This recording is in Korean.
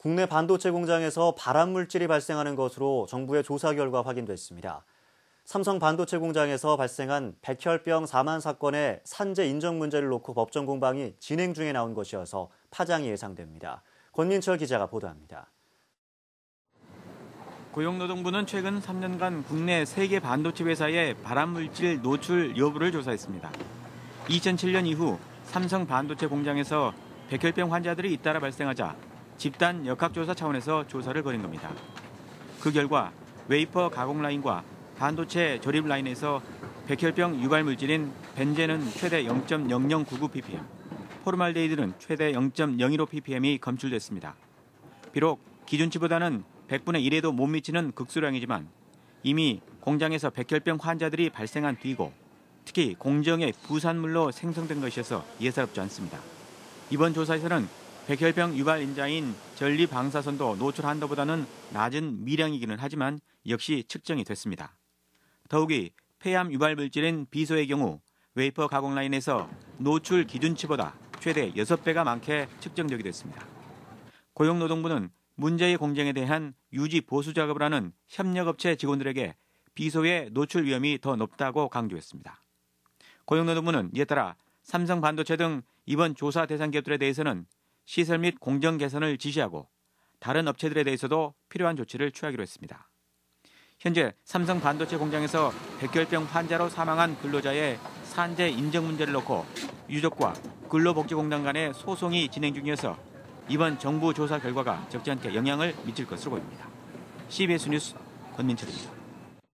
국내 반도체 공장에서 발암 물질이 발생하는 것으로 정부의 조사 결과 확인됐습니다. 삼성 반도체 공장에서 발생한 백혈병 사망 사건의 산재 인정 문제를 놓고 법정 공방이 진행 중에 나온 것이어서 파장이 예상됩니다. 권민철 기자가 보도합니다. 고용노동부는 최근 3년간 국내 3개 반도체 회사의 발암물질 노출 여부를 조사했습니다. 2007년 이후 삼성 반도체 공장에서 백혈병 환자들이 잇따라 발생하자 집단 역학조사 차원에서 조사를 벌인 겁니다. 그 결과 웨이퍼 가공 라인과 반도체 조립 라인에서 백혈병 유발 물질인 벤젠은 최대 0.0099 ppm, 포르말데이드는 최대 0.015 ppm이 검출됐습니다. 비록 기준치보다는 100분의 1에도 못 미치는 극소량이지만 이미 공장에서 백혈병 환자들이 발생한 뒤고 특히 공정의 부산물로 생성된 것이어서 예사롭지 않습니다. 이번 조사에서는 백혈병 유발 인자인 전리 방사선도 노출 한도보다는 낮은 미량이기는 하지만 역시 측정이 됐습니다. 더욱이 폐암 유발 물질인 비소의 경우 웨이퍼 가공 라인에서 노출 기준치보다 최대 6배가 많게 측정되기도 했습니다. 고용노동부는 문제의 공정에 대한 유지 보수 작업을 하는 협력업체 직원들에게 비소의 노출 위험이 더 높다고 강조했습니다. 고용노동부는 이에 따라 삼성 반도체 등 이번 조사 대상 기업들에 대해서는 시설 및 공정 개선을 지시하고 다른 업체들에 대해서도 필요한 조치를 취하기로 했습니다. 현재 삼성 반도체 공장에서 백혈병 환자로 사망한 근로자의 산재 인정 문제를 놓고 유족과 근로복지공단 간의 소송이 진행 중이어서 이번 정부 조사 결과가 적지 않게 영향을 미칠 것으로 보입니다. CBS 뉴스 권민철입니다.